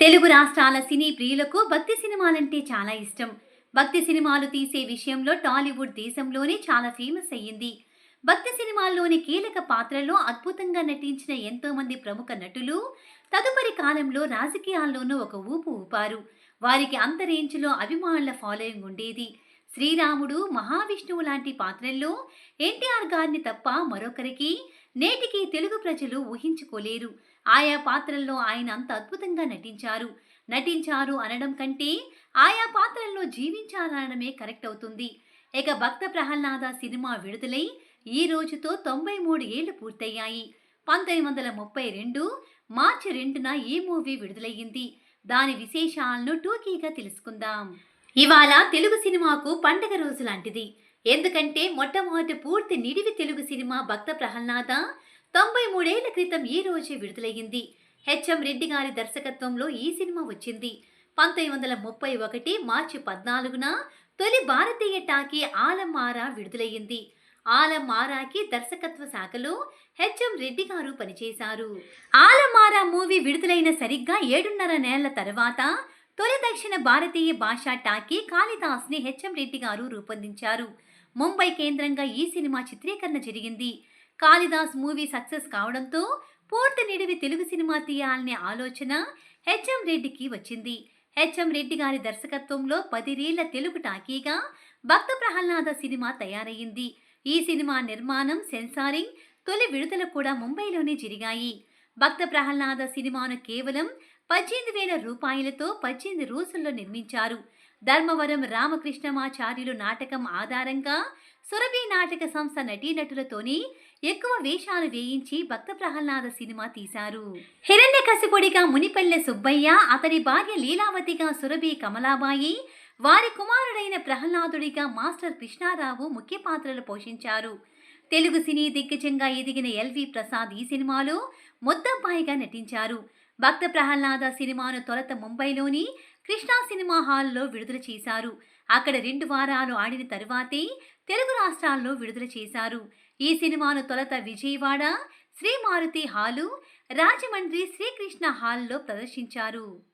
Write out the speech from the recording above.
తెలుగు రాష్ట్రాల సినీ ప్రియులకు భక్తి సినిమాలంటే చాలా ఇష్టం. భక్తి సినిమాలు తీసే విషయంలో టాలీవుడ్ దేశంలోనే చాలా ఫేమస్ అయ్యింది. భక్తి సినిమాల్లోని కీలక పాత్రల్లో అద్భుతంగా నటించిన ఎంతోమంది ప్రముఖ నటులు తదుపరి కాలంలో రాజకీయాల్లోనూ ఒక ఊపు ఊపారు. వారికి అంత రేంజ్లో అభిమానుల ఫాలోయింగ్ ఉండేది. శ్రీరాముడు మహావిష్ణువు లాంటి పాత్రల్లో ఎన్టీఆర్ గారిని తప్ప మరొకరికి నేటికీ తెలుగు ప్రజలు ఊహించుకోలేరు. ఆయా పాత్రల్లో ఆయన అంత అద్భుతంగా నటించారు. నటించారు అనడం కంటే ఆయా పాత్రల్లో జీవించారనడమే కరెక్ట్ అవుతుంది. ఇక భక్త ప్రహ్లాద సినిమా విడుదలై ఈ రోజుతో తొంభై మూడు ఏళ్ళు పూర్తయ్యాయి. పంతొమ్మిది వందల ముప్పై రెండు మార్చి రెండున ఈ మూవీ విడుదలయ్యింది. దాని విశేషాలను టూకీగా తెలుసుకుందాం. ఇవాళ తెలుగు సినిమాకు పండగ రోజు లాంటిది. ఎందుకంటే మొట్టమొదటి పూర్తి నిడివి తెలుగు సినిమా భక్త ప్రహ్లాద తొంభై మూడేళ్ళ క్రితం ఈ రోజే విడుదలయ్యింది. హెచ్ఎం రెడ్డి గారి దర్శకత్వంలో ఈ సినిమా వచ్చింది. పంతొమ్మిది వందల ముప్పై ఒకటి మార్చి పద్నాలుగున తొలి భారతీయ టాకీ ఆలం ఆరా విడుదలయ్యింది. దర్శకత్వ శాఖలో హెచ్ఎం రెడ్డి గారు పనిచేశారు. ఆలమారా మూవీ విడుదలైన సరిగ్గా ఏడున్నర నెలల తర్వాత తొలి దక్షిణ భారతీయ భాషా టాకీ కాళిదాస్ని హెచ్ఎం రెడ్డి గారు రూపొందించారు. ముంబై కేంద్రంగా ఈ సినిమా చిత్రీకరణ జరిగింది. కాళిదాస్ మూవీ సక్సెస్ కావడంతో పూర్తి నిడివి తెలుగు సినిమా తీయాలనే ఆలోచన హెచ్ఎం రెడ్డికి వచ్చింది. హెచ్ఎం రెడ్డి గారి దర్శకత్వంలో పదిరేళ్ళ తెలుగు టాకీగా భక్త ప్రహ్లాద సినిమా తయారయ్యింది. ఈ సినిమా నిర్మాణం సెన్సారింగ్ తొలి విడుదల కూడా ముంబైలోనే జరిగాయి. భక్త ప్రహ్లాద సినిమాను కేవలం పద్దెనిమిది వేల రూపాయలతో పద్దెనిమిది రోజుల్లో నిర్మించారు. ధర్మవరం రామకృష్ణమాచార్యులు నాటకం ఆధారంగా సురభి నాటక సంస్థ నటీనటులతోని ఎక్కువ వేషాలు వేయించి భక్త ప్రహ్లాద సినిమా తీశారు. హిరణ్య కసిపొడిగా మునిపల్లె సుబ్బయ్య అతని భార్య లీలావతిగా సురభి కమలాబాయి వారి కుమారుడైన ప్రహ్లాదుడిగా మాస్టర్ కృష్ణారావు ముఖ్య పాత్రలు పోషించారు. తెలుగు సినీ దిగ్గజంగా ఎదిగిన ఎల్వి ప్రసాద్ ఈ సినిమాలో మొద్దబ్బాయిగా నటించారు. భక్త ప్రహ్లాద సినిమాను తొలత ముంబైలోని కృష్ణా సినిమా హాల్లో విడుదల చేశారు. అక్కడ రెండు వారాలు ఆడిన తరువాతే తెలుగు రాష్ట్రాల్లో విడుదల చేశారు. ఈ సినిమాను తొలత విజయవాడ శ్రీ మారుతి హాలు రాజమండ్రి శ్రీకృష్ణ హాల్లో ప్రదర్శించారు.